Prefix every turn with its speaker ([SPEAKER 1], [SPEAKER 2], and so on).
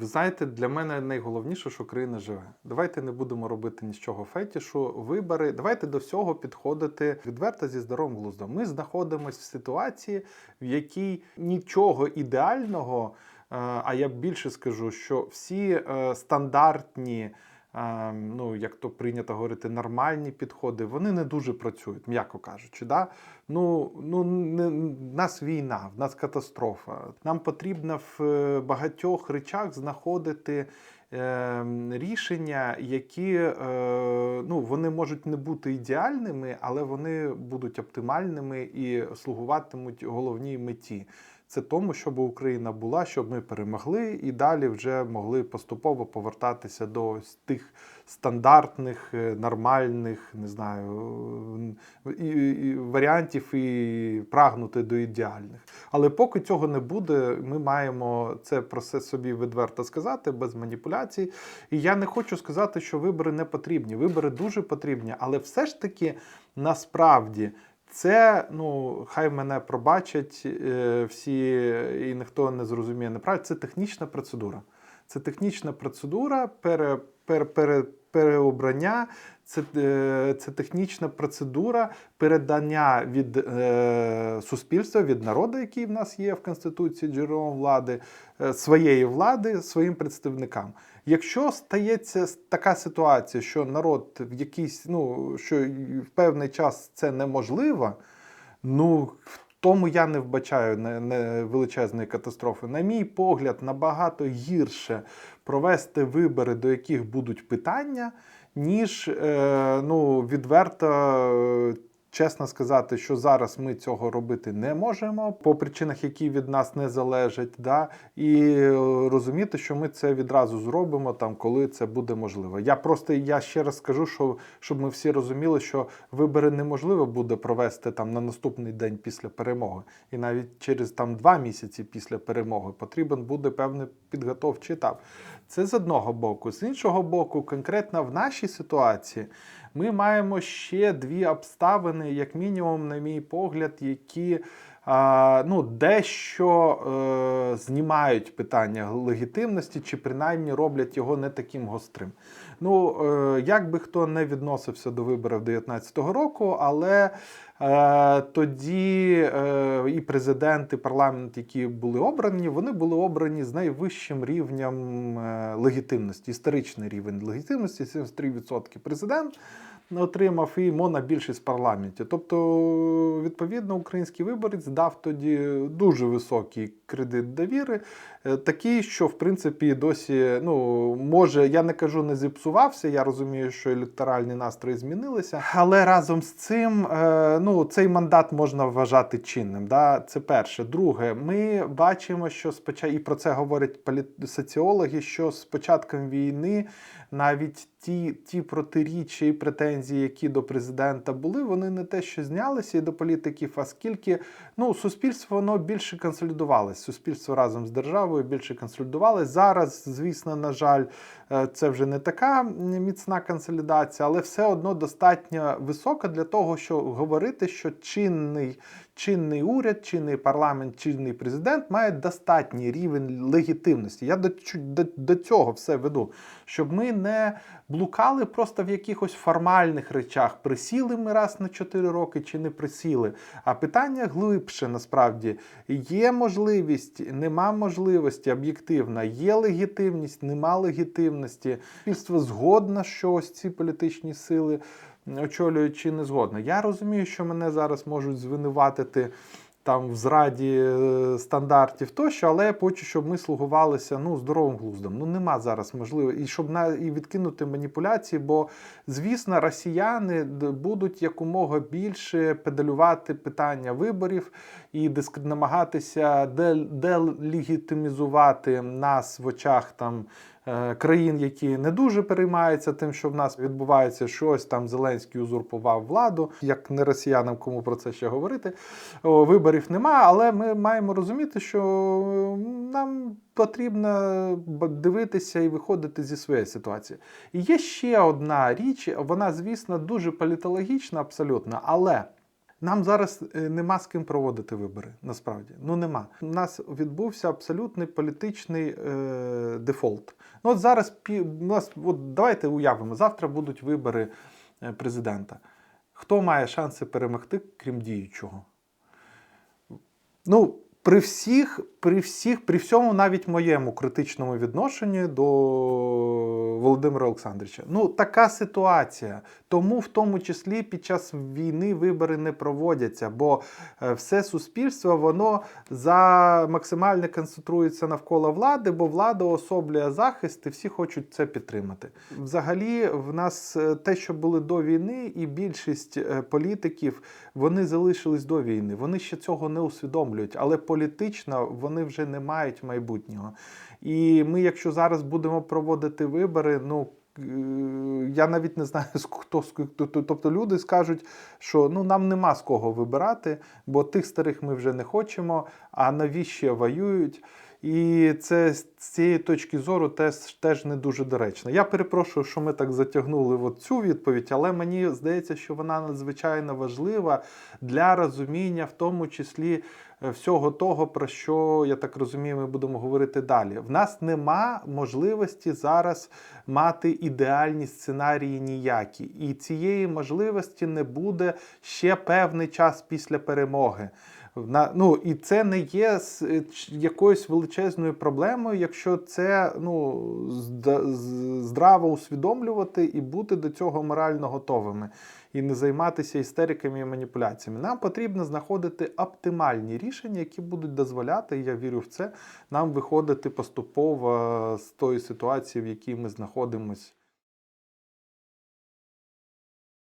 [SPEAKER 1] Ви знаєте, для мене найголовніше, що країна живе. Давайте не будемо робити нічого фетішу. Вибори. Давайте до всього підходити відверто зі здоровим глуздом. Ми знаходимося в ситуації, в якій нічого ідеального. е, А я більше скажу, що всі е, стандартні, ну як то прийнято говорити, нормальні підходи, вони не дуже працюють, м'яко кажучи. Да? Ну, ну не, в нас війна, в нас катастрофа. Нам потрібно в е, багатьох речах знаходити. е, Рішення, які е, ну, вони можуть не бути ідеальними, але вони будуть оптимальними і слугуватимуть головній меті. Це тому, щоб Україна була, щоб ми перемогли і далі вже могли поступово повертатися до тих стандартних, е, нормальних, не знаю, е, і, і варіантів і прагнути до ідеальних. Але поки цього не буде, ми маємо це про це собі відверто сказати, без маніпуляцій. І я не хочу сказати, що вибори не потрібні. Вибори дуже потрібні, але все ж таки насправді. Це, ну, хай мене пробачать е, всі, і ніхто не зрозуміє неправильно. Це технічна процедура. Це технічна процедура пере, пере, пере, переобрання, це, е, це технічна процедура передання від е, суспільства, від народу, який в нас є в Конституції джерелом влади, е, своєї влади своїм представникам. Якщо стається така ситуація, що народ в якийсь, ну що в певний час це неможливо, ну в тому я не вбачаю не, не величезної катастрофи. На мій погляд, набагато гірше провести вибори, до яких будуть питання, ніж е, ну, відверто. Чесно сказати, що зараз ми цього робити не можемо по причинах, які від нас не залежать, да? і е, розуміти, що ми це відразу зробимо, там, коли це буде можливо. Я просто я ще раз скажу, що щоб ми всі розуміли, що вибори неможливо буде провести там на наступний день після перемоги, і навіть через там два місяці після перемоги потрібен буде певний підготовчий етап. Це з одного боку. З іншого боку, конкретно в нашій ситуації ми маємо ще дві обставини, як мінімум, на мій погляд, які ну, дещо е, знімають питання легітимності, чи принаймні роблять його не таким гострим. Ну, е, як би хто не відносився до виборів 2019 року, але е, тоді е, і президент, і парламент, які були обрані, вони були обрані з найвищим рівнем е, легітимності, історичний рівень легітимності 73% президент отримав і монобільшість в парламенті. Тобто, відповідно, український виборець дав тоді дуже високий кредит довіри, е, такий, що в принципі досі ну може, я не кажу, не зіпсувався. Я розумію, що електоральні настрої змінилися, але разом з цим е, ну цей мандат можна вважати чинним. Да? Це перше. Друге, ми бачимо, що спочатку і про це говорять соціологи, що з початком війни навіть ті, ті протиріччя і претензії, які до президента були, вони не те, що знялися і до політиків, а скільки ну, суспільство воно більше консолідувалось. Суспільство разом з державою більше консолідувалось. Зараз, звісно, на жаль, е, це вже не така міцна консолідація, але все одно достатньо висока для того, щоб говорити, що чинний. Чинний уряд, чинний парламент, чинний президент має достатній рівень легітимності. Я до, до, до цього все веду, щоб ми не блукали просто в якихось формальних речах. Присіли ми раз на 4 роки чи не присіли. А питання глибше насправді є можливість, нема можливості об'єктивна, є легітимність, нема легітимності. Суспільство згодно, що ось ці політичні сили очолюють чи не згодно. Я розумію, що мене зараз можуть звинуватити. Там в зраді е, стандартів тощо, але я хочу, щоб ми слугувалися ну здоровим глуздом. Ну нема зараз можливо, і щоб на і відкинути маніпуляції, бо звісно, росіяни будуть якомога більше педалювати питання виборів і диск... намагатися делегітимізувати нас в очах там е, країн, які не дуже переймаються тим, що в нас відбувається щось там. Зеленський узурпував владу, як не росіянам, кому про це ще говорити. Виборів нема, але ми маємо розуміти, що нам потрібно дивитися і виходити зі своєї ситуації. І є ще одна річ, вона, звісно, дуже політологічна, абсолютно, але. Нам зараз е, нема з ким проводити вибори. Насправді, ну нема. У нас відбувся абсолютний політичний е, дефолт. Ну от зараз у нас, от давайте уявимо, завтра будуть вибори е, президента. Хто має шанси перемогти, крім діючого? Ну, при всіх, при всіх, при всьому навіть моєму критичному відношенні до Володимира Олександровича. Ну, така ситуація. Тому, в тому числі, під час війни вибори не проводяться, бо е, все суспільство воно за максимально концентрується навколо влади, бо влада особлює захист, і всі хочуть це підтримати. Взагалі, в нас е, те, що були до війни, і більшість е, політиків вони залишились до війни. Вони ще цього не усвідомлюють, але політично вони вже не мають майбутнього. І ми, якщо зараз будемо проводити вибори, ну. е, Я навіть не знаю, хто тобто люди скажуть, що ну нам нема з кого вибирати, бо тих старих ми вже не хочемо, а нові ще воюють. І це з цієї точки зору теж, теж не дуже доречно. Я перепрошую, що ми так затягнули от цю відповідь, але мені здається, що вона надзвичайно важлива для розуміння, в тому числі всього того, про що я так розумію, ми будемо говорити далі. В нас нема можливості зараз мати ідеальні сценарії ніякі, і цієї можливості не буде ще певний час після перемоги. Ну, і це не є е, якоюсь величезною проблемою, якщо це ну, здраво усвідомлювати і бути до цього морально готовими, і не займатися істериками і маніпуляціями. Нам потрібно знаходити оптимальні рішення, які будуть дозволяти, я вірю в це, нам виходити поступово з тої ситуації, в якій ми знаходимося